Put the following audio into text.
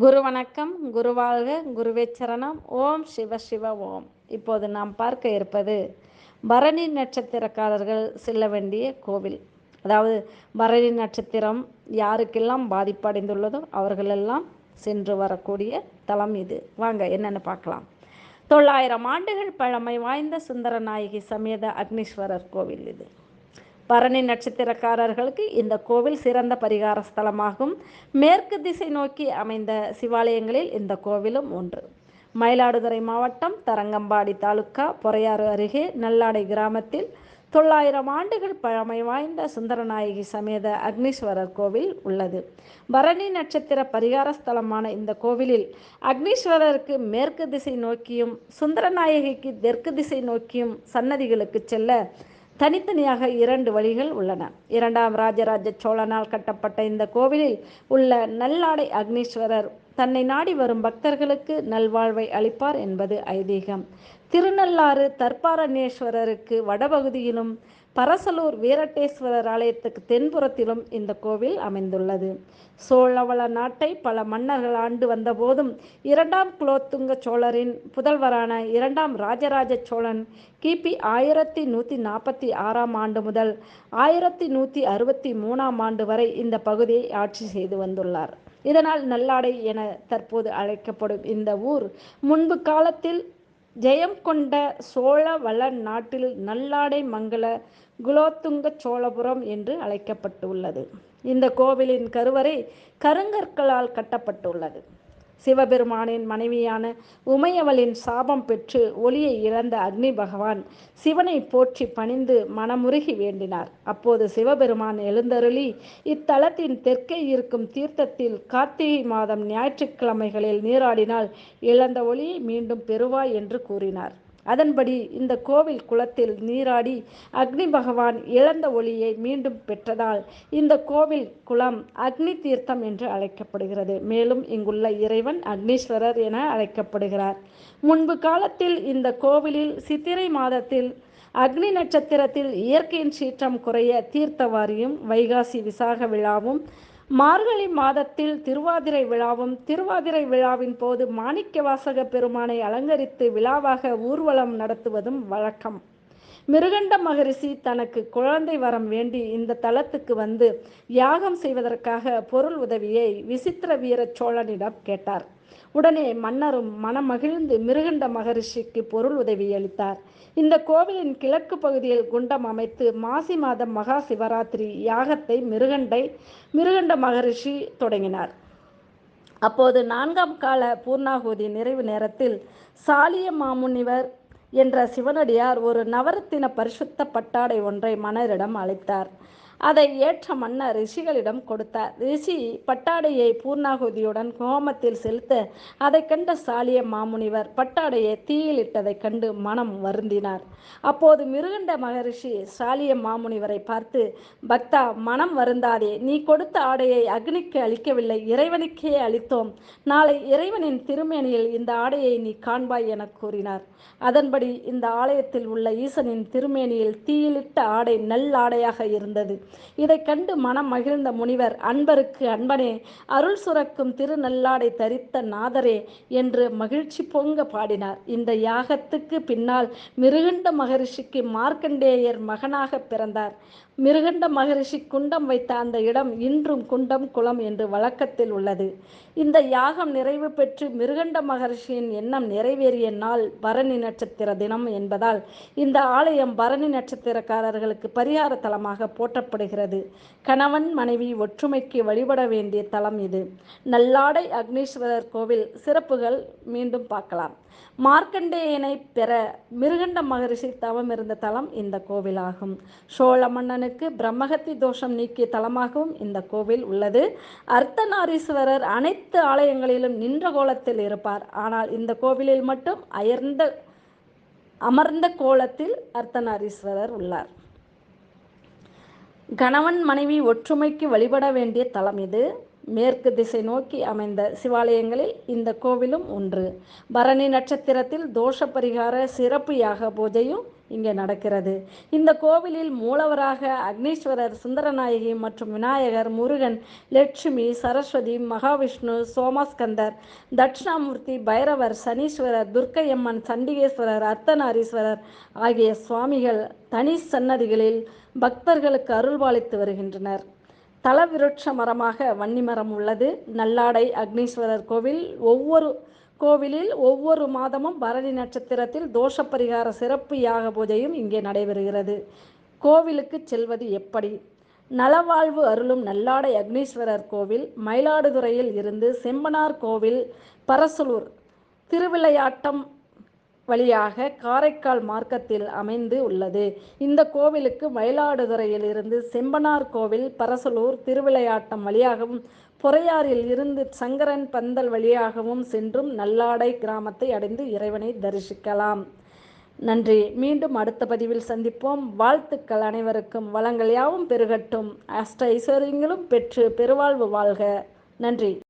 குரு வணக்கம் குருவாழ்க குருவே சரணம். ஓம் சிவ சிவ ஓம். இப்போது நாம் பார்க்க இருப்பது பரணி நட்சத்திரக்காரர்கள் செல்ல வேண்டிய கோவில். அதாவது பரணி நட்சத்திரம் யாருக்கெல்லாம் பாதிப்படைந்துள்ளதோ அவர்களெல்லாம் சென்று வரக்கூடிய தலம் இது. வாங்க என்னென்னு பார்க்கலாம். தொள்ளாயிரம் ஆண்டுகள் பழமை வாய்ந்த சுந்தரநாயகி சமேத அக்னீஸ்வரர் கோவில் இது. பரணி நட்சத்திரக்காரர்களுக்கு இந்த கோவில் சிறந்த பரிகார ஸ்தலமாகும். மேற்கு திசை நோக்கி அமைந்த சிவாலயங்களில் இந்த கோவிலும் ஒன்று. மயிலாடுதுறை மாவட்டம் தரங்கம்பாடி தாலுக்கா பொறையாறு அருகே நல்லாடை கிராமத்தில் தொள்ளாயிரம் ஆண்டுகள் பழமை வாய்ந்த சுந்தரநாயகி சமேத அக்னீஸ்வரர் கோவில் உள்ளது. பரணி நட்சத்திர பரிகார ஸ்தலமான இந்த கோவிலில் அக்னீஸ்வரருக்கு மேற்கு திசை நோக்கியும் சுந்தரநாயகிக்கு தெற்கு திசை நோக்கியும் சன்னதிகளுக்கு செல்ல தனித்தனியாக இரண்டு வழிகள் உள்ளன. இரண்டாம் ராஜராஜ சோழனால் கட்டப்பட்ட இந்த கோவிலில் உள்ள நல்லாடை அக்னீஸ்வரர் தன்னை நாடி வரும் பக்தர்களுக்கு நல்வாழ்வை அளிப்பார் என்பது ஐதீகம். திருநள்ளாறு தற்பாரணேஸ்வரருக்கு வடபகுதியிலும் பரசலூர் வீரட்டேஸ்வரர் ஆலயத்துக்கு தென்புறத்திலும் இந்த கோவில் அமைந்துள்ளது. சோழவள நாட்டை பல மன்னர்கள் ஆண்டு வந்தபோதும் இரண்டாம் குலோத்துங்க சோழரின் புதல்வரான இரண்டாம் ராஜராஜ சோழன் கிபி ஆயிரத்தி நூற்றி நாற்பத்தி ஆறாம் ஆண்டு முதல் ஆயிரத்தி நூற்றி அறுபத்தி மூணாம் ஆண்டு வரை இந்த பகுதியை ஆட்சி செய்து வந்துள்ளார். இதனால் நல்லாடை என தற்போது அழைக்கப்படும் இந்த ஊர் முன்பு காலத்தில் ஜெயம் கொண்ட சோழ வள நாட்டில் நல்லாடை மங்கள குலோத்துங்க சோழபுரம் என்று அழைக்கப்பட்டுள்ளது. இந்த கோவிலின் கருவறை கருங்கற்களால் கட்டப்பட்டுள்ளது. சிவபெருமானின் மனைவியான உமையவளின் சாபம் பெற்று ஒளியை இழந்த அக்னி பகவான் சிவனை போற்றி பணிந்து மனமுருகி வேண்டினார். அப்போது சிவபெருமான் எழுந்தருளி இத்தலத்தின் தெற்கே இருக்கும் தீர்த்தத்தில் கார்த்திகை மாதம் ஞாயிற்றுக்கிழமைகளில் நீராடினால் இழந்த ஒளியை மீண்டும் பெறுவாய் என்று கூறினார். அதன்படி இந்த கோவில் குளத்தில் நீராடி அக்னி பகவான் இழந்த ஒளியை மீண்டும் பெற்றதால் இந்த கோவில் குளம் அக்னி தீர்த்தம் என்று அழைக்கப்படுகிறது. மேலும் இங்குள்ள இறைவன் அக்னீஸ்வரர் என அழைக்கப்படுகிறார். முன்பு காலத்தில் இந்த கோவிலில் சித்திரை மாதத்தில் அக்னி நட்சத்திரத்தில் இயற்கையின் சீற்றம் குறைய தீர்த்தவாரியும் வைகாசி விசாக விழாவும் மார்கழி மாதத்தில் திருவாதிரை விழாவும் திருவாதிரை விழாவின் போது மாணிக்க வாசக பெருமானை அலங்கரித்து விழாவாக ஊர்வலம் நடத்துவதும் வழக்கம். மிருகண்ட மகரிஷி தனக்கு குழந்தை வரம் வேண்டி இந்த தலத்துக்கு வந்து யாகம் செய்வதற்காக பொருள் உதவியை விசித்திர வீர சோழனிடம் கேட்டார். உடனே மன்னரும் மனமகிழ்ந்து மிருகண்ட மகரிஷிக்கு பொருள் உதவி அளித்தார். இந்த கோவிலின் கிழக்கு பகுதியில் குண்டம் அமைத்து மாசி மாதம் மகா சிவராத்திரி யாகத்தை மிருகண்டை மிருகண்ட மகரிஷி தொடங்கினார். அப்போது நான்காம் கால பூர்ணாகுதி நிறைவு நேரத்தில் சாலிய மாமுனிவர் என்ற சிவனடியார் ஒரு நவரத்தின பரிசுத்த பட்டாடை ஒன்றை மன்னரிடம் அளித்தார். அதை ஏற்ற மன்னர் ரிஷிகளிடம் கொடுத்தார். ரிஷி பட்டாடையை பூர்ணாகுதியுடன் கோமத்தில் செலுத்த அதை கண்ட சாலிய மாமுனிவர் பட்டாடையை தீயிலிட்டதைக் கண்டு மனம் வருந்தினார். அப்போது மிருகண்ட மகரிஷி சாலிய மாமுனிவரை பார்த்து பக்தா மனம் வருந்தாதே நீ கொடுத்த ஆடையை அக்னிக்கு அளிக்கவில்லை இறைவனுக்கே அளித்தோம். நாளை இறைவனின் திருமேனியில் இந்த ஆடையை நீ காண்பாய் என கூறினார். அதன்படி இந்த ஆலயத்தில் உள்ள ஈசனின் திருமேனியில் தீயிலிட்ட ஆடை நல்லாடையாக இருந்தது. இதை கண்டு மனம் மகிழ்ந்த முனிவர் அன்பருக்கு அன்பனே அருள் சுரக்கும் திருநல்லாடை தரித்த நாதரே என்று மகிழ்ச்சி பொங்க பாடினார். இந்த யாகத்துக்கு பின்னால் மிருகண்ட மகரிஷிக்கு மார்க்கண்டேயர் மகனாக பிறந்தார். மிருகண்ட மகரிஷி குண்டம் வைத்த அந்த இடம் இன்றும் குண்டம் குளம் என்று வழக்கத்தில் உள்ளது. இந்த யாகம் நிறைவு பெற்று மிருகண்ட மகரிஷியின் எண்ணம் நிறைவேறிய நாள் பரணி நட்சத்திர தினம் என்பதால் இந்த ஆலயம் பரணி நட்சத்திரக்காரர்களுக்கு பரிகார தலமாக காணப்படுகிறது கணவன் மனைவி ஒற்றுமைக்கு வழிபட வேண்டிய தலம் இது. நல்லாடை அக்னீஸ்வரர் கோவில் சிறப்புகள் மீண்டும் பார்க்கலாம். மார்க்கண்டேயனை பெற மிருகண்ட மகரிஷி தவம் இருந்த தலம் இந்த கோவிலாகும். சோழ மன்னனுக்கு பிரம்மகத்தி தோஷம் நீக்கிய தலமாகவும் இந்த கோவில் உள்ளது. அர்த்தநாரீஸ்வரர் அனைத்து ஆலயங்களிலும் நின்ற கோலத்தில் இருப்பார். ஆனால் இந்த கோவிலில் மட்டும் அயர்ந்த அமர்ந்த கோலத்தில் அர்த்தநாரீஸ்வரர் உள்ளார். கணவன் மனைவி ஒற்றுமைக்கு வழிபட வேண்டிய தலம் இது. மேற்கு திசை நோக்கி அமைந்த சிவாலயங்களில் இந்த கோவிலும் ஒன்று. பரணி நட்சத்திரத்தில் தோஷ பரிகார சிறப்பு யாக பூஜையும் இங்கே நடக்கிறது. இந்த கோவிலில் மூலவராக அக்னீஸ்வரர் சுந்தரநாயகி மற்றும் விநாயகர் முருகன் லட்சுமி சரஸ்வதி மகாவிஷ்ணு சோமஸ்கந்தர் தட்சிணாமூர்த்தி பைரவர் சனீஸ்வரர் துர்க்கையம்மன் சண்டிகேஸ்வரர் அர்த்தநாரீஸ்வரர் ஆகிய சுவாமிகள் தனி சன்னதிகளில் பக்தர்களுக்கு அருள்பாலித்து வருகின்றனர். தலவிருட்ச மரமாக வன்னிமரம் உள்ளது. நல்லாடை அக்னீஸ்வரர் கோவில். ஒவ்வொரு கோவிலில் ஒவ்வொரு மாதமும் பரணி நட்சத்திரத்தில் தோஷ பரிகார சிறப்பு யாக பூஜையும் இங்கே நடைபெறுகிறது. கோவிலுக்கு செல்வது எப்படி? நலவாழ்வு அருளும் நல்லாடை அக்னீஸ்வரர் கோவில். மயிலாடுதுறையில் இருந்து செம்பனார் கோவில். பரசலூர். திருவிளையாட்டம் வழியாக காரைக்கால் மார்க்கத்தில் அமைந்து உள்ளது. இந்த கோவிலுக்கு மயிலாடுதுறையில் இருந்து செம்பனார் கோவில் பரசலூர் திருவிளையாட்டம் வழியாகவும் பொறையாறில் இருந்து சங்கரன் பந்தல் வழியாகவும் சென்றும் நல்லாடை கிராமத்தை அடைந்து இறைவனை தரிசிக்கலாம். நன்றி. மீண்டும் அடுத்த பதிவில் சந்திப்போம். வாழ்த்துக்கள் அனைவருக்கும். வளங்கள் யாவும் பெருகட்டும். அஷ்ட ஐஸ்வர்யங்களும் பெற்று பெருவாழ்வு வாழ்க. நன்றி.